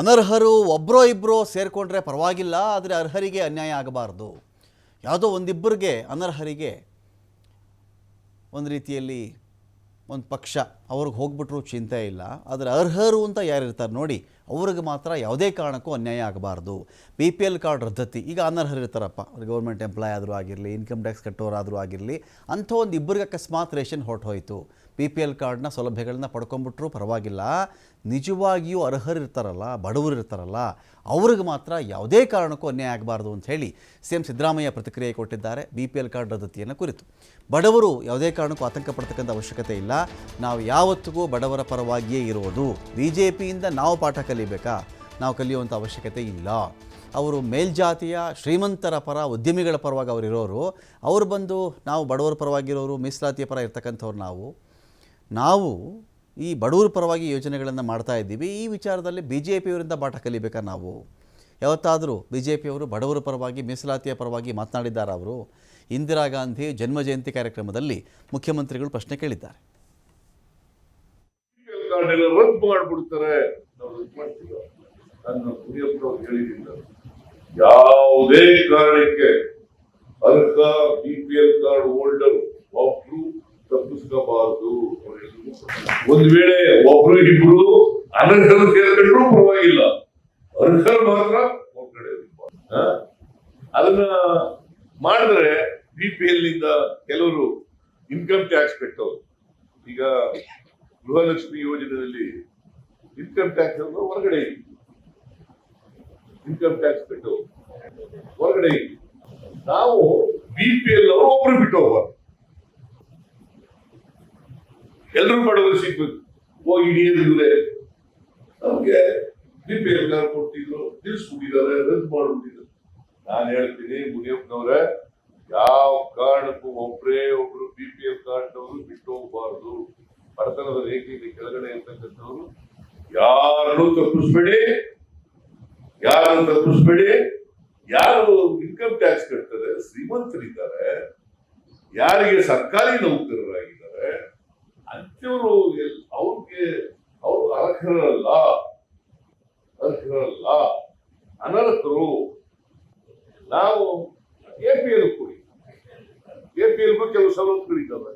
ಅನರ್ಹರು ಒಬ್ಬರೋ ಇಬ್ಬರೋ ಸೇರಿಕೊಂಡ್ರೆ ಪರವಾಗಿಲ್ಲ, ಆದರೆ ಅರ್ಹರಿಗೆ ಅನ್ಯಾಯ ಆಗಬಾರ್ದು. ಯಾವುದೋ ಒಂದಿಬ್ಬರಿಗೆ ಅನರ್ಹರಿಗೆ ಒಂದು ರೀತಿಯಲ್ಲಿ ಒಂದು ಪಕ್ಷ ಅವ್ರಿಗೆ ಹೋಗ್ಬಿಟ್ರು ಚಿಂತೆ ಇಲ್ಲ. ಆದರೆ ಅರ್ಹರು ಅಂತ ಯಾರಿರ್ತಾರೆ ನೋಡಿ, ಅವ್ರಿಗೆ ಮಾತ್ರ ಯಾವುದೇ ಕಾರಣಕ್ಕೂ ಅನ್ಯಾಯ ಆಗಬಾರ್ದು. ಬಿ ಪಿ ಎಲ್ ಕಾರ್ಡ್ ರದ್ದತಿ, ಈಗ ಅನರ್ಹರು ಇರ್ತಾರಪ್ಪ ಅವ್ರು ಗೌರ್ಮೆಂಟ್ ಎಂಪ್ಲಾಯ್ ಆದರೂ ಆಗಿರಲಿ ಇನ್ಕಮ್ ಟ್ಯಾಕ್ಸ್ ಕಟ್ಟೋರಾದರೂ ಆಗಿರಲಿ ಅಂಥ ಒಂದು ಇಬ್ಬರಿಗೆ ಅಕಸ್ಮಾತ್ ರೇಷನ್ ಹೊರಟು ಹೋಯಿತು ಬಿ ಪಿ ಎಲ್ ಕಾರ್ಡ್ನ ಸೌಲಭ್ಯಗಳನ್ನ ಪಡ್ಕೊಂಬಿಟ್ರು ಪರವಾಗಿಲ್ಲ. ನಿಜವಾಗಿಯೂ ಅರ್ಹರು ಇರ್ತಾರಲ್ಲ ಬಡವರು ಇರ್ತಾರಲ್ಲ ಅವ್ರಿಗೆ ಮಾತ್ರ ಯಾವುದೇ ಕಾರಣಕ್ಕೂ ಅನ್ಯಾಯ ಆಗಬಾರ್ದು ಅಂತ ಹೇಳಿ ಸಿ ಎಂ ಸಿದ್ದರಾಮಯ್ಯ ಪ್ರತಿಕ್ರಿಯೆ ಕೊಟ್ಟಿದ್ದಾರೆ ಬಿ ಪಿ ಎಲ್ ಕಾರ್ಡ್ ರದ್ದತಿಯನ್ನು ಕುರಿತು. ಬಡವರು ಯಾವುದೇ ಕಾರಣಕ್ಕೂ ಆತಂಕ ಅವಶ್ಯಕತೆ ಇಲ್ಲ. ನಾವು ಯಾವತ್ತಿಗೂ ಬಡವರ ಪರವಾಗಿಯೇ ಇರೋದು ಬಿ ಜೆ ಪಿಯಿಂದ ನಾವು ಪಾಠ ಕಲಿಬೇಕಾ? ನಾವು ಕಲಿಯುವಂಥ ಅವಶ್ಯಕತೆ ಇಲ್ಲ. ಅವರು ಮೇಲ್ಜಾತಿಯ ಶ್ರೀಮಂತರ ಪರ, ಉದ್ಯಮಿಗಳ ಪರವಾಗಿ ಅವರು ಇರೋರು. ಅವ್ರು ಬಂದು ನಾವು ಬಡವರ ಪರವಾಗಿರೋರು, ಮೀಸಲಾತಿಯ ಪರ ಇರ್ತಕ್ಕಂಥವ್ರು ನಾವು. ನಾವು ಈ ಬಡವರ ಪರವಾಗಿ ಯೋಜನೆಗಳನ್ನು ಮಾಡ್ತಾ ಇದ್ದೀವಿ. ಈ ವಿಚಾರದಲ್ಲಿ ಬಿ ಜೆ ಪಿಯವರಿಂದ ಪಾಠ ಕಲಿಬೇಕಾ ನಾವು? ಯಾವತ್ತಾದರೂ ಬಿ ಜೆ ಪಿಯವರು ಬಡವರ ಪರವಾಗಿ, ಮೀಸಲಾತಿಯ ಪರವಾಗಿ ಮಾತನಾಡಿದ್ದಾರೆ ಅವರು? ಇಂದಿರಾ ಗಾಂಧಿ ಜನ್ಮ ಜಯಂತಿ ಕಾರ್ಯಕ್ರಮದಲ್ಲಿ ಮುಖ್ಯಮಂತ್ರಿಗಳು ಪ್ರಶ್ನೆ ಕೇಳಿದ್ದಾರೆ. ಎಲ್ಲ ರದ್ದು ಮಾಡ್ಬಿಡ್ತಾರೆ. ನಾವು ಮಾಡ್ತೀವಿ. ನಾನು ಮುನಿಯಪ್ಪ ಅವ್ರು ಯಾವುದೇ ಕಾರಣಕ್ಕೆ ಅರ್ಹ B P L card holder ಒಬ್ರು ತಪ್ಪಿಸ್ಕೋಬಾರದು ಒಂದ್ ವೇಳೆ ಒಬ್ರು ಇಬ್ರು ಅನರ್ಹರು ಸೇರ್ಕೊಂಡ್ರು ಪರವಾಗಿಲ್ಲ. ಅರ್ಹರು ಮಾತ್ರ ಹೊರಗಡೆ? ಅದನ್ನ ಮಾಡಿದ್ರೆ ಬಿ ಪಿ ಎಲ್ನಿಂದ ಕೆಲವರು ಇನ್ಕಮ್ ಟ್ಯಾಕ್ಸ್ ಕಟ್ಟೋರು ಈಗ ಗೃಹಲಕ್ಷ್ಮಿ ಯೋಜನೆಯಲ್ಲಿ ಇನ್ಕಮ್ ಟ್ಯಾಕ್ಸ್ ಅನ್ನು ಹೊರಗಡೆ ಇನ್ಕಮ್ ಟ್ಯಾಕ್ಸ್ ಬಿಟ್ಟು ಹೊರಗಡೆ ನಾವು ಬಿ ಪಿ ಅವರು ಒಬ್ರು ಬಿಟ್ಟು ಹೋಗ್ಬಾರ್ದು. ಎಲ್ಲರೂ ಬಡವರು ಸಿಗ್ಬೇಕು. ಹೋಗಿ ಹಿಡಿಯೋದಿದ್ರೆ ನಮ್ಗೆ ಬಿ ಪಿ ಎಲ್ ಕಾರ್ಡ್ ಕೊಡ್ತಿದ್ರು, ನಿಲ್ಸ್ಬಿಟ್ಟಿದ್ದಾರೆ, ರದ್ದು ಮಾಡ್ಬಿಟ್ಟಿದ್ರು ನಾನು ಹೇಳ್ತೀನಿ ಮುನಿಯಪ್ಪನವ್ರೆ ಯಾವ ಕಾರಣಕ್ಕೂ ಒಬ್ರೇ ಒಬ್ರು ಬಿ ಪಿ ಎಲ್ ಕಾರ್ಡ್ನವರು ಬಿಟ್ಟು ಹೋಗ್ಬಾರ್ದು ಬಡತನದ ರೇಖೆಯಲ್ಲಿ ಕೆಳಗಡೆ ಇರ್ತಕ್ಕಂಥವ್ರು, ಯಾರನ್ನು ತಪ್ಪಿಸ್ಬೇಡಿ ಯಾರನ್ನು ತಪ್ಪಿಸ್ಬೇಡಿ. ಯಾರು ಇನ್ಕಮ್ ಟ್ಯಾಕ್ಸ್ ಕಟ್ತಾರೆ, ಶ್ರೀಮಂತರಿದ್ದಾರೆ, ಯಾರಿಗೆ ಸರ್ಕಾರಿ ನೌಕರರಾಗಿದ್ದಾರೆ ಅಂತವರು ಅವ್ರಿಗೆ ಅವರು ಅರ್ಹರಲ್ಲ ಅರ್ಹರಲ್ಲ, ಅನರ್ಹರು. ನಾವು ಎ ಪಿ ಎಲ್ ಕೊಡಿ. ಎ ಪಿ ಎಲ್ಗೂ ಕೆಲವು ಸವಲತ್ತುಗಳಿದ್ದಾವೆ.